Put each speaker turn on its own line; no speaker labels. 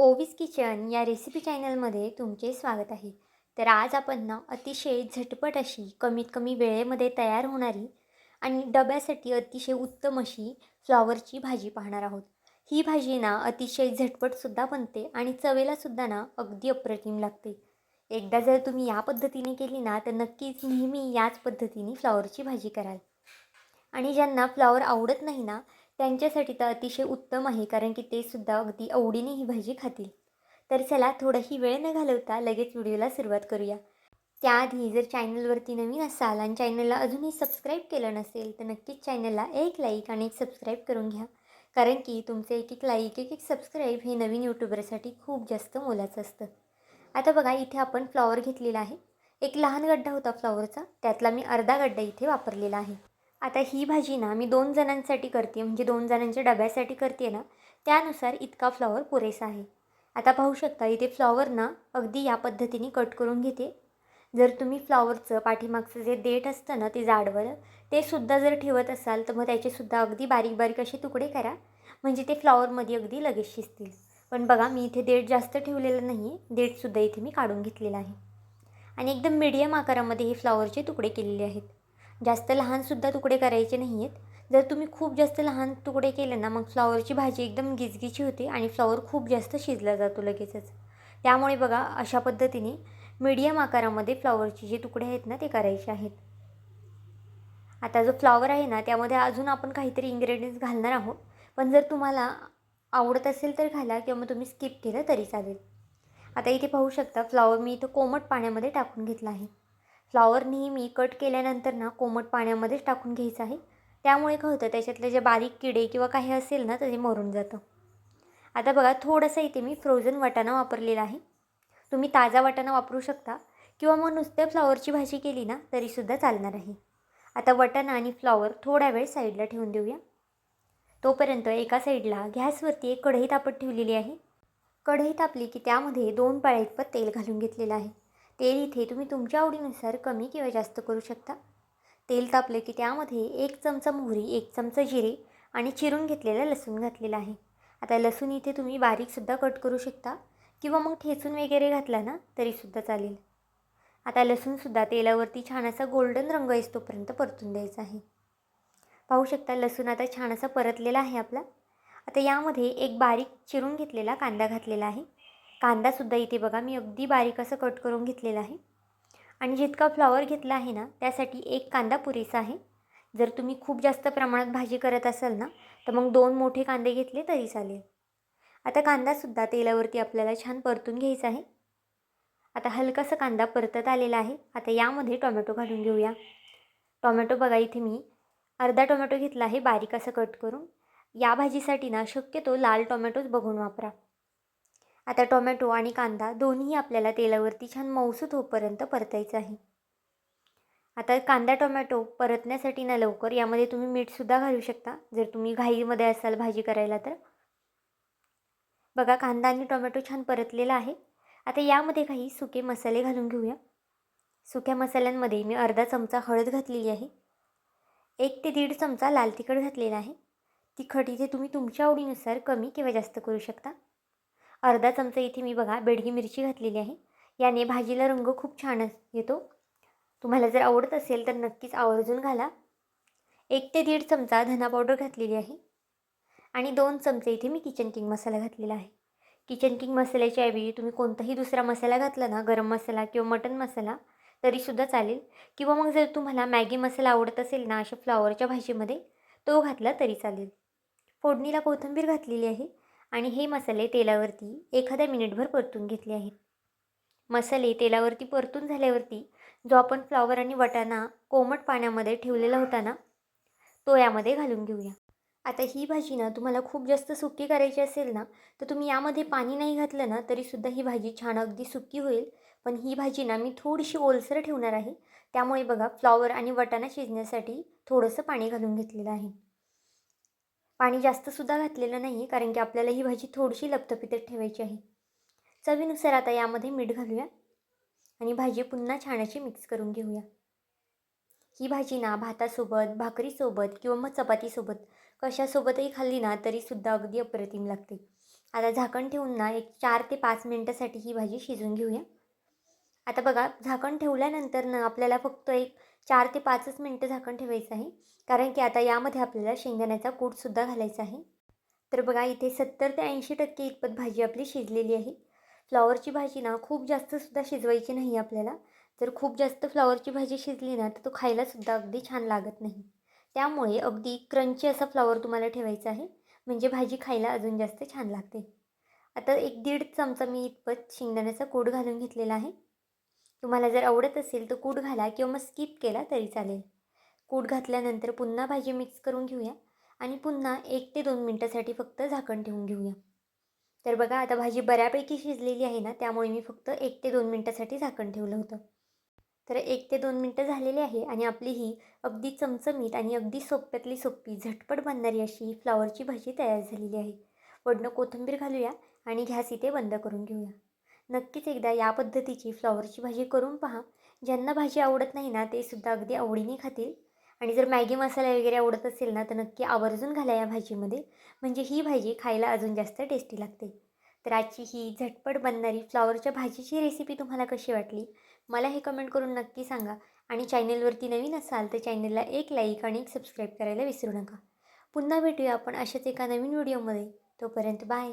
ओवीस kitchen या recipe चॅनलमध्ये तुमचे स्वागत आहे. तर आज आपण ना अतिशय झटपट अशी कमीत कमी वेळेमध्ये तयार होणारी आणि डब्यासाठी अतिशय उत्तम अशी फ्लॉवरची भाजी पाहणार आहोत. ही भाजी ना अतिशय झटपटसुद्धा बनते आणि चवेलासुद्धा ना अगदी अप्रतिम लागते. एकदा जर तुम्ही या पद्धतीने केली ना तर नक्कीच नेहमी याच पद्धतीने फ्लॉवरची भाजी कराल. आणि ज्यांना फ्लॉवर आवडत नाही ना त्यांच्यासाठी तर अतिशय उत्तम आहे कारण की ते सुद्धा अगदी आवडीने ही भाजी खातील. तर चला थोडाही वेळ न घालवता लगेच व्हिडिओला सुरुवात करूया. त्याआधी जर चॅनलवरती नवीन असाल आणि चॅनलला अजूनही सबस्क्राईब केलं नसेल तर नक्कीच चॅनलला एक लाईक आणि एक सबस्क्राईब करून घ्या. कारण की तुमचे एक एक लाईक एक एक सबस्क्राईब हे नवीन यूट्यूबरसाठी खूप जास्त मोलाचं असतं. आता बघा इथे आपण फ्लॉवर घेतलेला आहे. एक लहान गड्डा होता फ्लॉवरचा. त्यातला मी अर्धा गड्डा इथे वापरलेला आहे. आता ही भाजी ना मी दोन जणांसाठी करते म्हणजे दोन जणांच्या डब्यासाठी करते ना त्यानुसार इतका फ्लॉवर पुरेसा आहे. आता पाहू शकता इथे फ्लॉवर ना अगदी या पद्धतीने कट करून घेते. जर तुम्ही फ्लॉवरचं पाठीमागचं जे देठ असतं ना ते जाडवर ते सुद्धा जर ठेवत असाल तर मग त्याचेसुद्धा अगदी बारीक बारीक असे तुकडे करा. म्हणजे ते फ्लॉवरमध्ये अगदी लगेच शिजतील. पण बघा मी इथे देठ जास्त ठेवलेलं नाही आहे देठसुद्धा इथे मी काढून घेतलेला आहे. आणि एकदम मीडियम आकारामध्ये हे फ्लॉवरचे तुकडे केलेले आहेत. जास्त लहानसुद्धा तुकडे करायचे नाही आहेत जर तुम्ही खूप जास्त लहान तुकडे केले ना मग फ्लॉवरची भाजी एकदम गिजगीची होते आणि फ्लॉवर खूप जास्त शिजला जातो लगेचच. त्यामुळे बघा अशा पद्धतीने मीडियम आकारामध्ये फ्लॉवरचे जे तुकडे आहेत ना ते करायचे आहेत. आता जो फ्लॉवर आहे ना त्यामध्ये अजून आपण काहीतरी इन्ग्रेडियंट्स घालणार आहोत. पण जर तुम्हाला आवडत असेल तर घाला किंवा मग तुम्ही स्किप केलं तरी चालेल. आता इथे पाहू शकता फ्लॉवर मी इथं कोमट पाण्यामध्ये टाकून घेतला आहे. फ्लॉवर नेहमी कट केल्यानंतर ना कोमट पाण्यामध्येच टाकून घ्यायचं आहे. त्यामुळे काय होतं त्याच्यातले जे बारीक किडे किंवा काही असेल ना तर ते मरून जातं. आता बघा थोडंसं इथे मी फ्रोझन वाटाणा वापरलेला आहे. तुम्ही ताजा वाटाणा वापरू शकता किंवा मग नुसत्या फ्लॉवरची भाजी केली ना तरीसुद्धा चालणार आहे. आता वटाणा आणि फ्लॉवर थोडा वेळ साईडला ठेवून देऊया. तोपर्यंत एका साईडला गॅसवरती एक कढई तापत ठेवलेली आहे. कढई तापली की त्यामध्ये दोन पाळ्या इतपत तेल घालून घेतलेलं आहे. तेल इथे तुम्ही तुमच्या आवडीनुसार कमी किंवा जास्त करू शकता. तेल तापलं की त्यामध्ये एक चमचा मोहरी एक चमचा जिरे आणि चिरून घेतलेला लसूण घातलेला आहे. आता लसूण इथे तुम्ही बारीकसुद्धा कट करू शकता किंवा मग ठेचून वगैरे घातला ना तरीसुद्धा चालेल. आता लसूणसुद्धा तेलावरती छान असा गोल्डन रंग येतोपर्यंत परतून द्यायचा आहे. पाहू शकता लसूण आता छान असा परतलेला आहे आपला. आता यामध्ये एक बारीक चिरून घेतलेला कांदा घातलेला आहे. कांदासुद्धा इथे बघा. मी अगदी बारीक असं कट करून घेतलेला आहे. आणि जितका फ्लॉवर घेतला आहे ना त्यासाठी एक कांदा पुरेसा आहे. जर तुम्ही खूप जास्त प्रमाणात भाजी करत असाल ना तर मग दोन मोठे कांदे घेतले तरी चालेल. आता कांदासुद्धा तेलावरती आपल्याला छान परतून घ्यायचा आहे. आता हलकासा कांदा परतत आलेला आहे. आता यामध्ये टोमॅटो घालून घेऊया. टोमॅटो बघा इथे मी अर्धा टोमॅटो घेतला आहे बारीक असं कट करून. या भाजीसाठी ना शक्यतो लाल टोमॅटोच बघून वापरा. आता टोमॅटो आणि कांदा दोन्ही आपल्याला तेलावरती छान मऊसूत होईपर्यंत परतायचं आहे. आता कांदा टोमॅटो परतण्यासाठी ना लवकर यामध्ये तुम्ही मीठसुद्धा घालू शकता. जर तुम्ही घाईमध्ये असाल भाजी करायला तर. बघा कांदा आणि टोमॅटो छान परतलेला आहे. आता यामध्ये काही सुके मसाले घालून घेऊया. सुक्या मसाल्यांमध्ये मी अर्धा चमचा हळद घातलेली आहे. एक ते दीड चमचा लाल तिखट घातलेला आहे. तिखट इथे तुम्ही तुमच्या आवडीनुसार कमी किंवा जास्त करू शकता. अर्धा चमचा इथे मी बघा बेडगी मिरची घातलेली आहे. याने भाजीला रंग खूप छान येतो. तुम्हाला जर आवडत असेल तर नक्कीच आवर्जून घाला. एक ते दीड चमचा धना पावडर घातलेली आहे. आणि दोन चमचे इथे मी किचन किंग मसाला घातलेला आहे. किचन किंग मसाल्याच्या ऐवजी तुम्ही कोणताही दुसरा मसाला घातला ना गरम मसाला किंवा मटन मसाला तरीसुद्धा चालेल. किंवा मग जर तुम्हाला मॅगी मसाला आवडत असेल ना अशा फ्लॉवरच्या भाजीमध्ये तो घातला तरी चालेल. फोडणीला कोथिंबीर घातलेली आहे. आणि हे मसाले तेलावरती एखाद्या मिनिटभर परतून घेतले आहेत. मसाले तेलावरती परतून झाल्यावरती जो आपण फ्लॉवर आणि वटाणा कोमट पाण्यामध्ये ठेवलेला होता ना तो यामध्ये घालून घेऊया. आता ही भाजी ना तुम्हाला खूप जास्त सुकी करायची असेल ना तर तुम्ही यामध्ये पाणी नाही घातलं ना तरीसुद्धा ही भाजी छान अगदी सुकी होईल. पण ही भाजी ना मी थोडीशी ओलसर ठेवणार आहे. त्यामुळे बघा फ्लॉवर आणि वटाणा शिजण्यासाठी थोडंसं पाणी घालून घेतलेलं आहे. पाणी जास्तसुद्धा घातलेलं नाही कारण की आपल्याला ही भाजी थोडीशी लपतपितत ठेवायची आहे. चवीनुसार आता यामध्ये मीठ घालूया आणि भाजी पुन्हा छान अशी मिक्स करून घेऊया. ही भाजी ना भातासोबत भाकरीसोबत किंवा मग चपातीसोबत कशासोबतही खाल्ली ना तरीसुद्धा अगदी अप्रतिम लागते. आता झाकण ठेवून ना एक चार ते पाच मिनटासाठी ही भाजी शिजवून घेऊया. आता बघा झाकण ठेवल्यानंतर ना आपल्याला फक्त एक चार ते पाचच मिनटं झाकण ठेवायचं आहे. कारण की आता यामध्ये आपल्याला शेंगदाण्याचा कूटसुद्धा घालायचा आहे. तर बघा इथे सत्तर ते ऐंशी टक्के इतपत भाजी आपली शिजलेली आहे. फ्लॉवरची भाजी ना खूप जास्तसुद्धा शिजवायची नाही आपल्याला. जर खूप जास्त फ्लॉवरची भाजी शिजली ना तर तो खायलासुद्धा अगदी छान लागत नाही. त्यामुळे अगदी क्रंची असा फ्लॉवर तुम्हाला ठेवायचा आहे. म्हणजे भाजी खायला अजून जास्त छान लागते. आता एक दीड चमचा मी इतपत शेंगदाण्याचा कूट घालून घेतलेला आहे. तुम्हाला जर आवडत असेल तर कूट घाला किंवा मग स्किप केला तरी चालेल. कूट घातल्यानंतर पुन्हा भाजी मिक्स करून घेऊया आणि पुन्हा एक ते दोन मिनटासाठी फक्त झाकण ठेवून घेऊया. तर बघा आता भाजी बऱ्यापैकी शिजलेली आहे ना त्यामुळे मी फक्त एक ते दोन मिनटासाठी झाकण ठेवलं होतं. तर एक ते दोन मिनटं झालेली आहे आणि आपली ही अगदी चमचमीत आणि अगदी सोप्यातली सोपी झटपट बनणारी अशी ही फ्लावरची भाजी तयार झालेली आहे. वडनं कोथिंबीर घालूया आणि घ्यास इथे बंद करून घेऊया. नक्कीच एकदा या पद्धतीची फ्लॉवरची भाजी करून पहा. ज्यांना भाजी आवडत नाही ना ते सुद्धा अगदी आवडीने खातील. आणि जर मॅगी मसाला वगैरे आवडत असेल ना तर नक्की आवर्जून घाला या भाजीमध्ये. म्हणजे ही भाजी खायला अजून जास्त टेस्टी लागते. तर आजची ही झटपट बनणारी फ्लॉवरच्या भाजीची रेसिपी तुम्हाला कशी वाटली? मला हे कमेंट करून नक्की सांगा. आणि चॅनेलवरती नवीन असाल तर चॅनेलला एक लाईक आणि एक सबस्क्राईब करायला विसरू नका. पुन्हा भेटूया आपण अशाच एका नवीन व्हिडिओमध्ये तोपर्यंत बाय